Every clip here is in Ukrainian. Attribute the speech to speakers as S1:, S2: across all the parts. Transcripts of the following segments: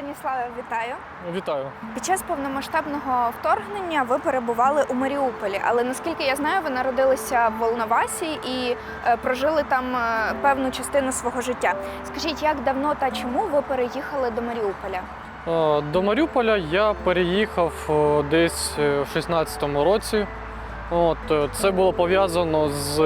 S1: Станіславе, вітаю.
S2: Вітаю.
S1: Під час повномасштабного вторгнення ви перебували у Маріуполі, але наскільки я знаю, ви народилися в Волновасі і е, прожили там е, певну частину свого життя. Скажіть, як давно та чому ви переїхали до Маріуполя?
S2: Е, До Маріуполя я переїхав десь в 16-му році. От, це було пов'язано з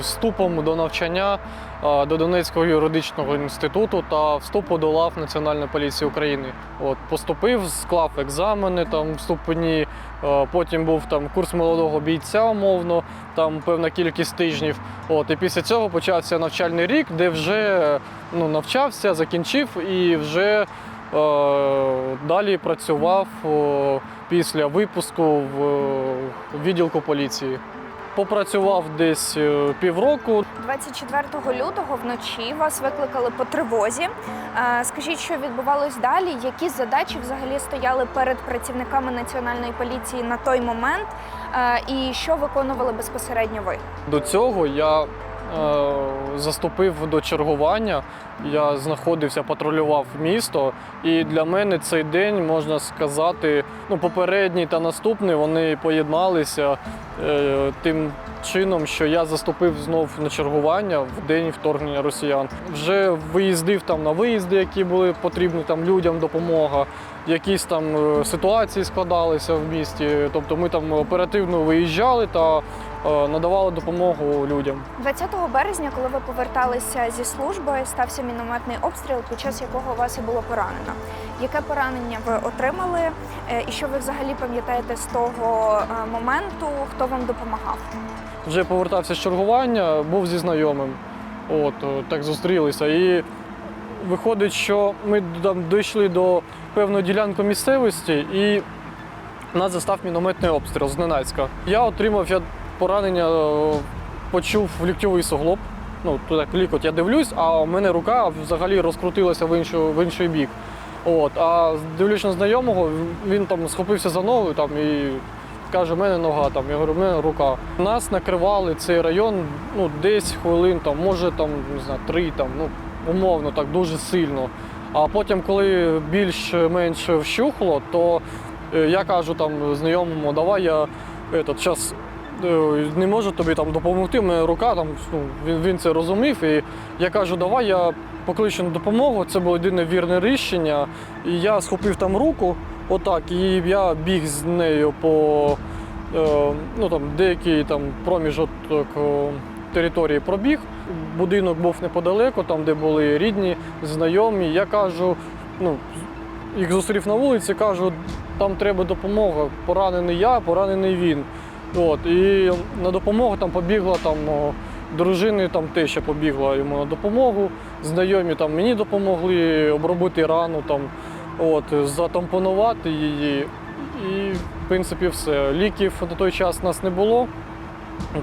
S2: вступом до навчання до Донецького юридичного інституту та вступу до лав Національної поліції України. От, поступив, склав екзамени там вступні, е, потім був там курс молодого бійця, умовно, там певна кількість тижнів. От, і після цього почався навчальний рік, де вже ну, навчався, закінчив і вже Далі працював після випуску в відділку поліції. Попрацював десь е, півроку.
S1: 24 лютого вночі вас викликали по тривозі. Е, Скажіть, що відбувалось далі? Які задачі взагалі стояли перед працівниками національної поліції на той момент? Е, І що виконували безпосередньо ви?
S2: До цього я заступив до чергування. Я знаходився, патрулював місто, і для мене цей день можна сказати, ну попередній та наступний вони поєдналися е, тим чином, що я заступив знов на чергування в день вторгнення росіян. Вже виїздив там на виїзди, які були потрібні там людям допомога. Якісь там е, ситуації складалися в місті. Тобто ми там оперативно виїжджали та е, надавали допомогу людям.
S1: 20 березня, коли ви поверталися зі служби, стався мінометний обстріл, під час якого вас і було поранено. Яке поранення ви отримали, Е, і що ви взагалі пам'ятаєте з того е, моменту, хто вам допомагав?
S2: Вже повертався з чергування, був зі знайомим. От е, так зустрілися. І виходить, що ми там дійшли до певної ділянки місцевості, і нас застав мінометний обстріл зненацька. Я отримав я поранення, е, почув ліктьовий суглоб. Ну, туди лікоть я дивлюсь, а у мене рука взагалі розкрутилася в, іншу, в інший бік. От, а дивлюсь на знайомого, він там схопився за ногу там, і каже, в мене нога, там, я говорю, в мене рука. Нас накривали цей район ну, десь хвилин, там, може там, не знаю, три, там, ну, умовно, так дуже сильно. А потім, коли більш-менш вщухло, то е, я кажу там знайомому, давай я час не можу тобі там допомогти. Мене рука там, ну, він, він це розумів. І я кажу, давай я покличу на допомогу. Це було єдине вірне рішення. І я схопив там руку, отак, і я біг з нею по е, ну, там, деякий там, проміжок території пробіг. Будинок був неподалеку, там, де були рідні, знайомі. Я кажу, ну, їх зустрів на вулиці, кажу, там треба допомога. Поранений я, поранений він. От, і на допомогу там побігла там, дружини, там теща побігла йому на допомогу. Знайомі там мені допомогли обробити рану, там, от, затампонувати її. І, в принципі, все. Ліків на той час у нас не було.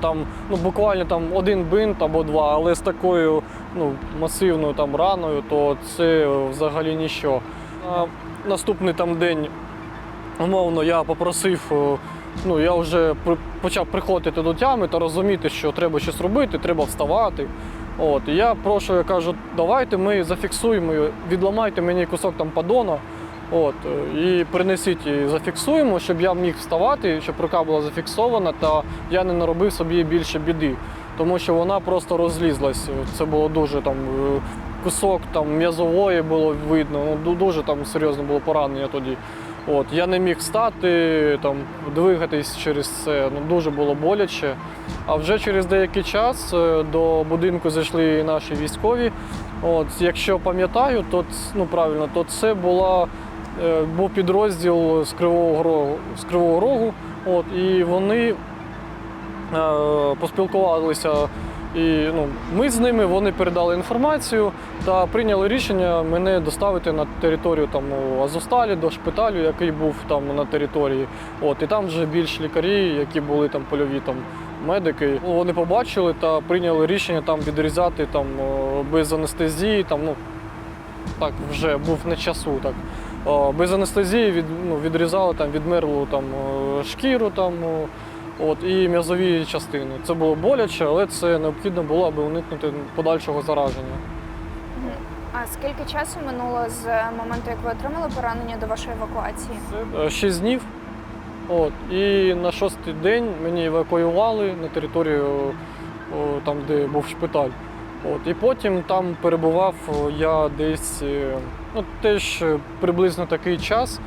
S2: Там, ну, буквально там один бинт або два, але з такою ну, масивною там, раною, то це взагалі ніщо. На наступний там день, умовно, я попросив, ну, я вже почав приходити до тями та розуміти, що треба щось робити, треба вставати. От, і я прошу, я кажу, давайте ми зафіксуємо, відламайте мені кусок там падона. От, е, і принесіть і зафіксуємо, щоб я міг вставати, щоб рука була зафіксована, та я не наробив собі більше біди. Тому що вона просто розлізлась. Це було дуже там е, кусок там м'язової було видно. Ну, дуже там серйозне було поранення тоді. От, я не міг встати, там, двигатись через це. Ну, дуже було боляче. А вже через деякий час е, до будинку зайшли наші військові. От, якщо пам'ятаю, то ну, правильно, то це була, е, був підрозділ з Кривого Рогу, з Кривого Рогу. От, і вони е, поспілкувалися. І ну, ми з ними вони передали інформацію та прийняли рішення мене доставити на територію там у Азовсталі до шпиталю, який був там на території. От і там вже більш лікарі, які були там польові там медики. Вони побачили та прийняли рішення там відрізати там без анестезії. Там ну так вже був на часу. Так без анестезії від, ну, відрізали там відмерлу там шкіру там. От, і м'язові частини. Це було боляче, але це необхідно було, аби уникнути подальшого зараження.
S1: А скільки часу минуло з моменту, як ви отримали поранення до вашої евакуації?
S2: Е, Шість днів. От. І на шостий день мені евакуювали на територію о, там, де був шпиталь. От. І потім там перебував я десь е, ну, теж е, приблизно такий час.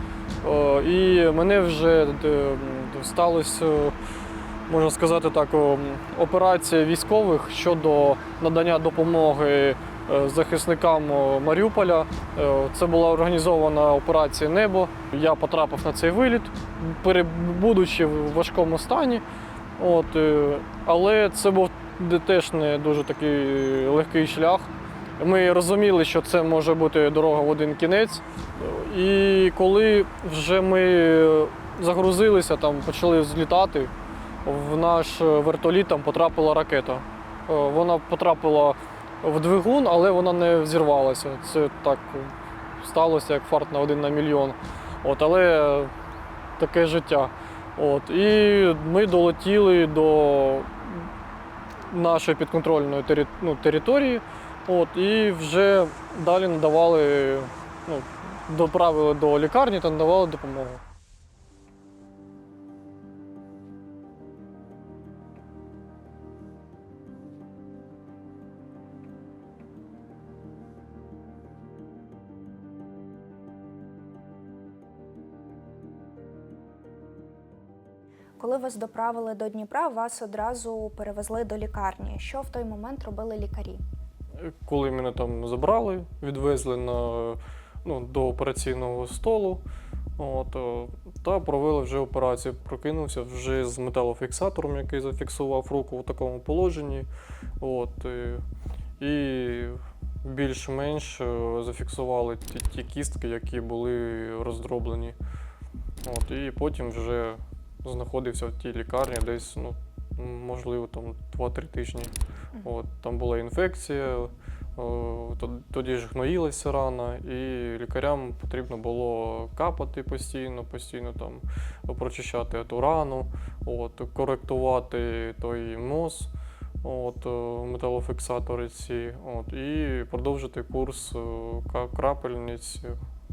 S2: О, і мене вже е, сталося, е, можна сказати так, операція військових щодо надання допомоги е, захисникам Маріуполя. Е, Це була організована операція Небо. Я потрапив на цей виліт, будучи в важкому стані. От, е, але це був теж не дуже такий легкий шлях. Ми розуміли, що це може бути дорога в один кінець. І коли вже ми загрузилися, там почали злітати, в наш вертоліт там потрапила ракета. Е, Вона потрапила в двигун, але вона не взірвалася. Це так сталося, як фарт на один на мільйон. От, але таке життя. От, і ми долетіли до нашої підконтрольної тері- ну, території. От, і вже далі надавали, ну, доправили до лікарні та надавали допомогу.
S1: Коли вас доправили до Дніпра, вас одразу перевезли до лікарні. Що в той момент робили лікарі?
S2: Коли мене там забрали, відвезли на, ну, до операційного столу от, е, та провели вже операцію. Прокинувся вже з металофіксатором, який зафіксував руку в такому положенні. От, е, і більш-менш е, зафіксували ті, ті кістки, які були роздроблені. От, і потім вже знаходився в тій лікарні десь, ну, можливо, там 2-3 тижні. От, там була інфекція, о, тоді ж гноїлася рана, і лікарям потрібно було капати постійно, постійно там прочищати ту рану, от, коректувати той нос, от, е, металофіксатори ці, от, і продовжити курс е, крапельниць,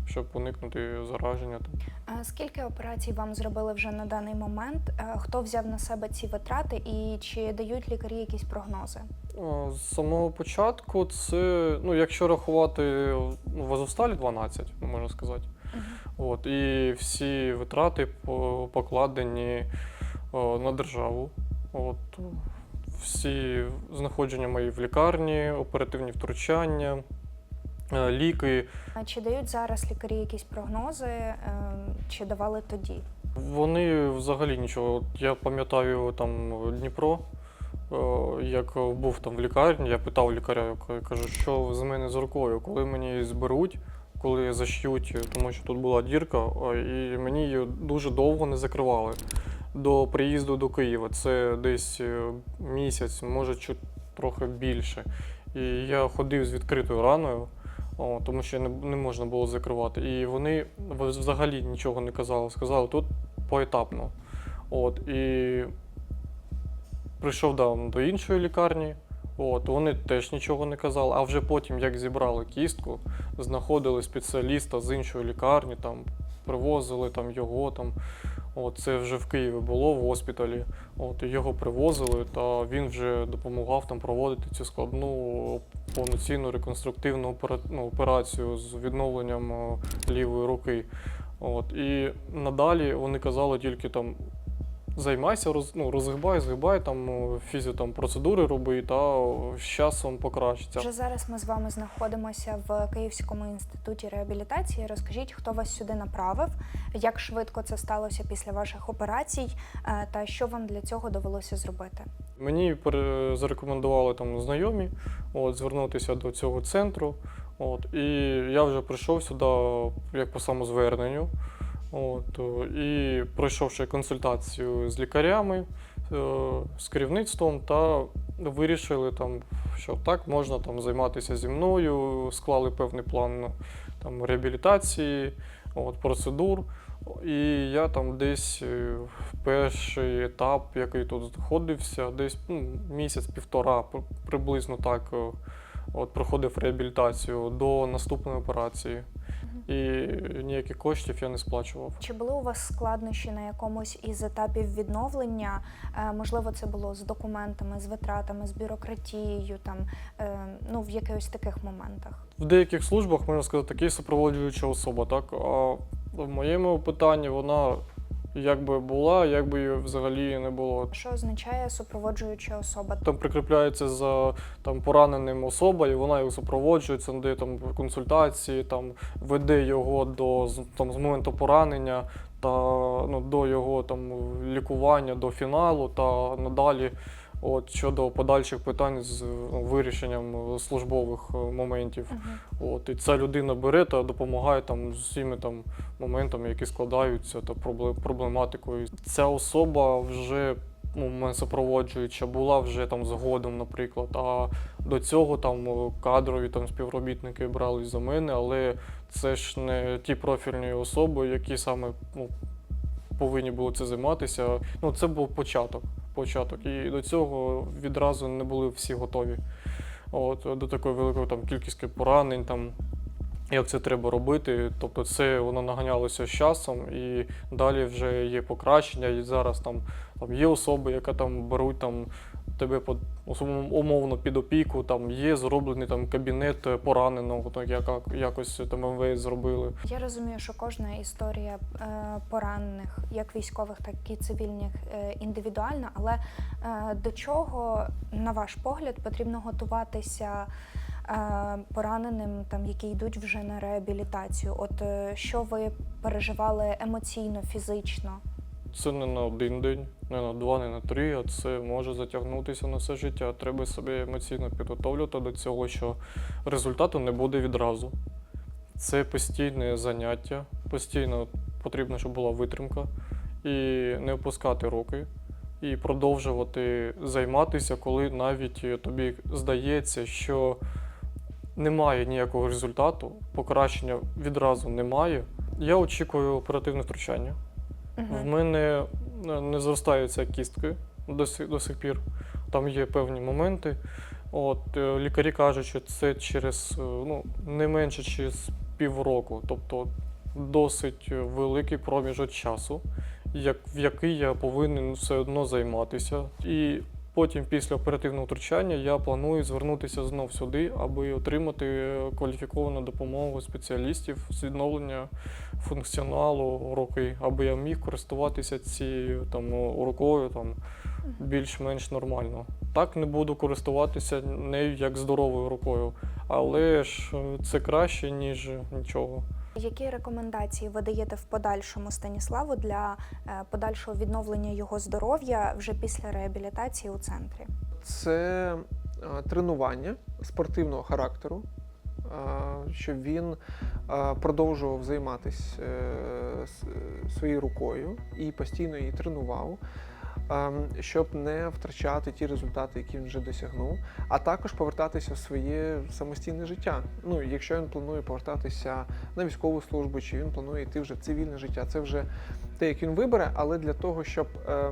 S2: щоб уникнути зараження.
S1: А Скільки операцій вам зробили вже на даний момент? Е, Хто взяв на себе ці витрати і чи дають лікарі якісь прогнози?
S2: З самого початку це, ну, якщо рахувати ну, в Азовсталі 12, можна сказати. От, і всі витрати покладені на державу. От, всі знаходження мої в лікарні, оперативні втручання, е, ліки.
S1: А Чи дають зараз лікарі якісь прогнози, е, чи давали тоді?
S2: Вони взагалі нічого. Я пам'ятаю там Дніпро, е, як був там в лікарні, я питав лікаря, я кажу, що з мене з рукою, коли мені її зберуть, коли зашьють, тому що тут була дірка, і мені її дуже довго не закривали. До приїзду до Києва. Це десь е, місяць, може трохи більше. І я ходив з відкритою раною, о, тому що не, не можна було закривати. І вони взагалі нічого не казали. Сказали, тут поетапно. От, і прийшов да, до іншої лікарні. От, вони теж нічого не казали. А вже потім, як зібрали кістку, знаходили спеціаліста з іншої лікарні, там, привозили там, його. Там, от, це вже в Києві було в госпіталі. От, його привозили, та він вже допомагав там проводити цю складну повноцінну реконструктивну ну, операцію з відновленням е, лівої руки. От, і надалі вони казали тільки там. Займайся, роз, ну, розгибай, згибай, там о, фізіо там, процедури роби, та з часом покращиться.
S1: Вже зараз ми з вами знаходимося в Київському інституті реабілітації. Розкажіть, хто вас сюди направив, як швидко це сталося після ваших операцій, е, та що вам для цього довелося зробити?
S2: Мені зарекомендували там знайомі от, звернутися до цього центру. От, і я вже прийшов сюди як по самозверненню. От, і пройшовши консультацію з лікарями, е, з керівництвом, та вирішили, там, що так можна там, займатися зі мною, склали певний план там, реабілітації, от, процедур. І я там десь е, в перший етап, який тут знаходився, десь ну, місяць-півтора приблизно так е, от проходив реабілітацію до наступної операції. І ніяких коштів я не сплачував.
S1: Чи були у вас складнощі на якомусь із етапів відновлення? Е, Можливо, це було з документами, з витратами, з бюрократією, там е, ну в якихось таких моментах?
S2: В деяких службах можна сказати, такий супроводжуюча особа, так? А в моєму питанні вона якби була, якби її взагалі не було.
S1: Що означає супроводжуюча особа?
S2: Там прикріпляється за там пораненим особа, і вона його супроводжує, це надає там консультації, там веде його до там з моменту поранення та ну, до його там лікування, до фіналу та надалі. От щодо подальших питань з ну, вирішенням службових е, моментів.
S1: Мгм.
S2: От, і ця людина бере та допомагає там з усіми там моментами, які складаються та пробле- проблематикою. Ця особа вже ну, мене супроводжуюча була вже там згодом, наприклад. А до цього там е, кадрові там співробітники брали за мене, але це ж не ті профільні особи, які саме ну, повинні були це займатися. Ну, це був початок. Початок. І до цього відразу не були всі готові. От, до такої великої там, кількості поранень, там, як це треба робити. Тобто це воно наганялося з часом, і далі вже є покращення. І зараз там, там є особи, які там беруть там, тебе умовно під опіку, там є зроблений там, кабінет е, пораненого, так, як, якось там МВС зробили.
S1: Я розумію, що кожна історія е, поранених, як військових, так і цивільних, е, індивідуальна, але е, до чого, на ваш погляд, потрібно готуватися е, пораненим, там, які йдуть вже на реабілітацію? От е, що ви переживали емоційно, фізично?
S2: Це не на один день, не на два, не на три, а це може затягнутися на все життя. Треба себе емоційно підготовлювати до цього, що результату не буде відразу. Це постійне заняття, постійно потрібно, щоб була витримка, і не опускати руки, і продовжувати займатися, коли навіть тобі здається, що немає ніякого результату, покращення відразу немає. Я очікую оперативне втручання. В мене е, не зростаються кістки до сих, до сих пір. Там є певні моменти. От, е, лікарі кажуть, що це через е, ну, не менше через півроку, тобто досить великий проміжок часу, як, в який я повинен все одно займатися. І потім, після оперативного втручання, я планую звернутися знов сюди, аби отримати кваліфіковану допомогу спеціалістів з відновлення функціоналу руки, аби я міг користуватися цією там рукою там більш-менш нормально. Так не буду користуватися нею як здоровою рукою, але ж е, це краще, ніж нічого.
S1: Які рекомендації ви даєте в подальшому Станіславу для е, подальшого відновлення його здоров'я вже після реабілітації у центрі?
S3: це е, тренування спортивного характеру, е, щоб він продовжував займатися своєю рукою і постійно її тренував. Е, Щоб не втрачати ті результати, які він вже досягнув, а також повертатися в своє самостійне життя. Ну, якщо він планує повертатися на військову службу, чи він планує йти вже в цивільне життя, це вже те, як він вибере, але для того, щоб е,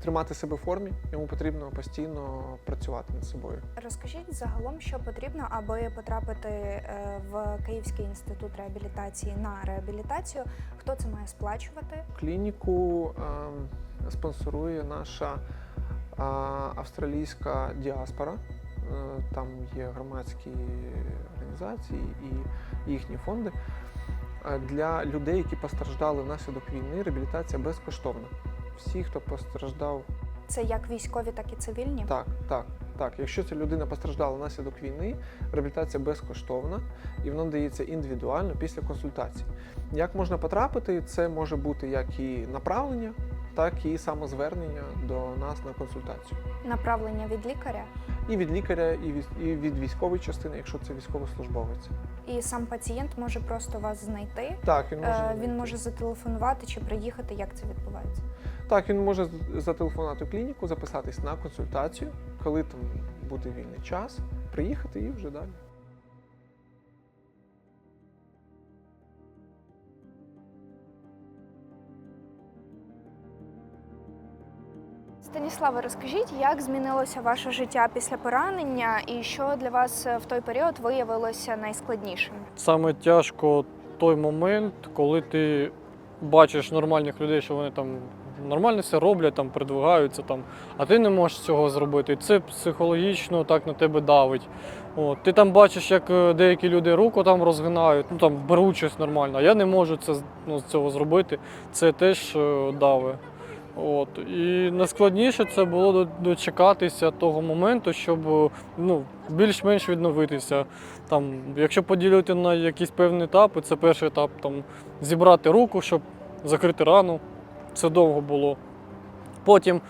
S3: тримати себе в формі, йому потрібно постійно працювати над собою.
S1: Розкажіть загалом, що потрібно, аби потрапити е, в Київський інститут реабілітації на реабілітацію. Хто це має сплачувати?
S3: Клініку ем, спонсорує наша а, австралійська діаспора. Е, Там є громадські організації і їхні фонди. Е, Для людей, які постраждали внаслідок війни, реабілітація безкоштовна. Всі, хто постраждав
S1: Це як військові, так і цивільні.
S3: Так, так, так. Якщо ця людина постраждала внаслідок війни, реабілітація безкоштовна і вона дається індивідуально після консультації. Як можна потрапити, це може бути як і направлення, так і самозвернення до нас на консультацію.
S1: Направлення від лікаря,
S3: І від лікаря, і від, і від військової частини, якщо це військовослужбовець.
S1: і сам пацієнт може просто вас знайти.
S3: Так, він може
S1: Е, Він може зателефонувати чи приїхати. Як це відбувається?
S3: Так, він може зателефонувати в клініку, записатись на консультацію, коли там буде вільний час, приїхати і вже далі.
S1: Станіславе, розкажіть, як змінилося ваше життя після поранення, і що для вас е, в той період виявилося найскладнішим?
S2: Саме тяжко той момент, коли ти бачиш нормальних людей, що вони там нормально все роблять, там передвигаються, там, а ти не можеш цього зробити. І це психологічно так на тебе давить. От. Ти там бачиш, як е, деякі люди руку там розгинають, ну там беруть щось нормально, а я не можу це, ну, цього зробити. Це теж е, давить. От. І найскладніше це було дочекатися того моменту, щоб е, ну, більш-менш відновитися. Там, якщо поділити на якісь певні етапи, це перший етап там, зібрати руку, щоб закрити рану. Це довго було. Потім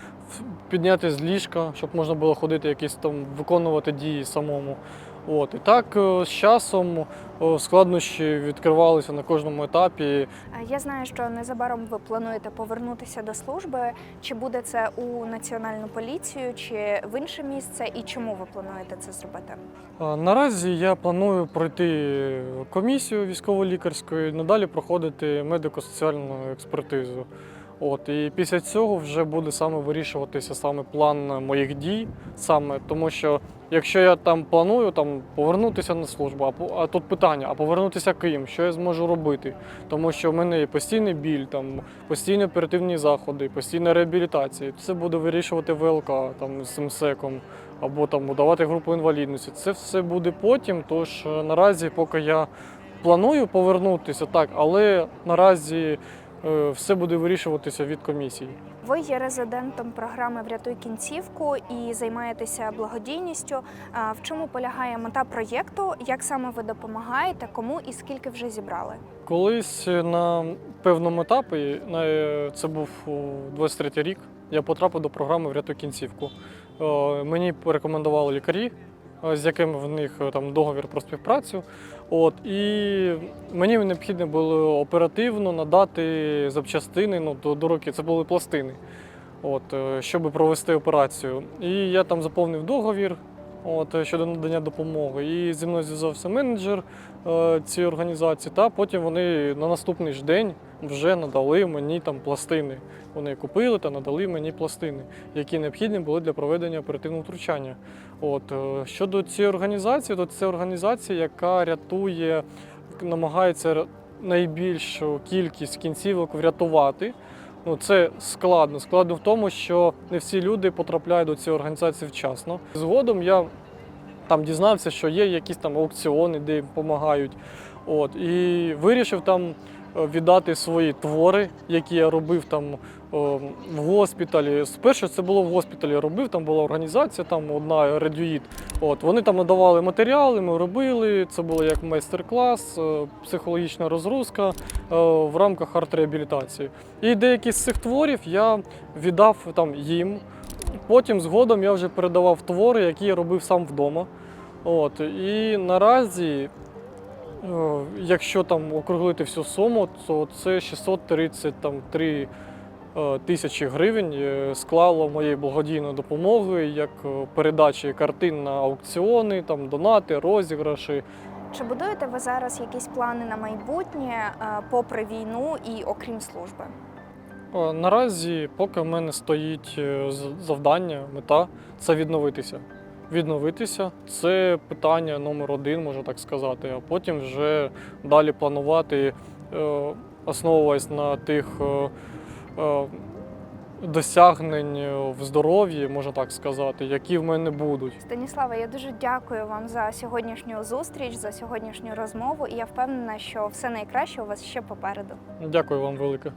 S2: підняти з ліжка, щоб можна було ходити, якісь там виконувати дії самому. От. І так е, з часом е, складнощі відкривалися на кожному етапі.
S1: Я знаю, що незабаром ви плануєте повернутися до служби. Чи буде це у національну поліцію, чи в інше місце, і чому ви плануєте це зробити?
S2: Наразі я планую пройти комісію військово-лікарську і надалі проходити медико-соціальну експертизу. От, і після цього вже буде саме вирішуватися саме план моїх дій, саме тому що якщо я там планую там повернутися на службу, а, тут питання, а повернутися ким, що я зможу робити? Тому що в мене є постійний біль, там постійні оперативні заходи, постійна реабілітація. Це буде вирішувати ВЛК там з МСЕКом або там давати групу інвалідності. Це все буде потім. Тож е, наразі, поки я планую повернутися, так, але наразі все буде вирішуватися від комісії.
S1: Ви є резидентом програми Врятуй кінцівку і займаєтеся благодійністю. А В чому полягає мета проєкту? Як саме ви допомагаєте? Кому і скільки вже зібрали?
S2: Колись е, на певному етапі, е, це був 23 рік, я потрапив до програми Врятуй кінцівку. Е, Мені порекомендували лікарі, е, з яким в них е, там договір про співпрацю. От, і мені необхідно було оперативно надати запчастини ну, до, до руки, це були пластини, от, е, щоб провести операцію. І я там заповнив договір от, е, щодо надання допомоги. І зі мною зв'язався менеджер е, цієї організації, та потім вони на наступний ж день вже надали мені там пластини. Вони купили та надали мені пластини, які необхідні були для проведення оперативного втручання. От е, щодо цієї організації, то це організація, яка рятує, намагається найбільшу кількість кінцівок врятувати. Ну, це складно. Складно в тому, що не всі люди потрапляють до цієї організації вчасно. Згодом я там дізнався, що є якісь там аукціони, де їм допомагають. От, і вирішив там е, віддати свої твори, які я робив там в госпіталі. Спершу це було в госпіталі. Робив, там була організація, там одна Редюїд. От, вони там надавали матеріали, ми робили. Це було як майстер-клас, е, психологічна розгрузка е, в рамках арт-реабілітації. І деякі з цих творів я віддав там їм. Потім згодом я вже передавав твори, які я робив сам вдома. От, і наразі, е, якщо там округлити всю суму, то це 633 е, тисячі гривень е, склало моєї благодійної допомоги, як е, передачі картин на аукціони, там донати, розіграші.
S1: Чи будуєте ви зараз якісь плани на майбутнє е, попри війну і окрім служби?
S2: Е, Наразі, поки в мене стоїть е, завдання, мета це відновитися. Відновитися це питання номер один, можна так сказати, а потім вже далі планувати, е, основуваясь на тих е, е, досягнень в здоров'ї, можна так сказати, які в мене будуть.
S1: Станіслава, я дуже дякую вам за сьогоднішню зустріч, за сьогоднішню розмову. І я впевнена, що все найкраще у вас ще попереду.
S2: Дякую вам велике.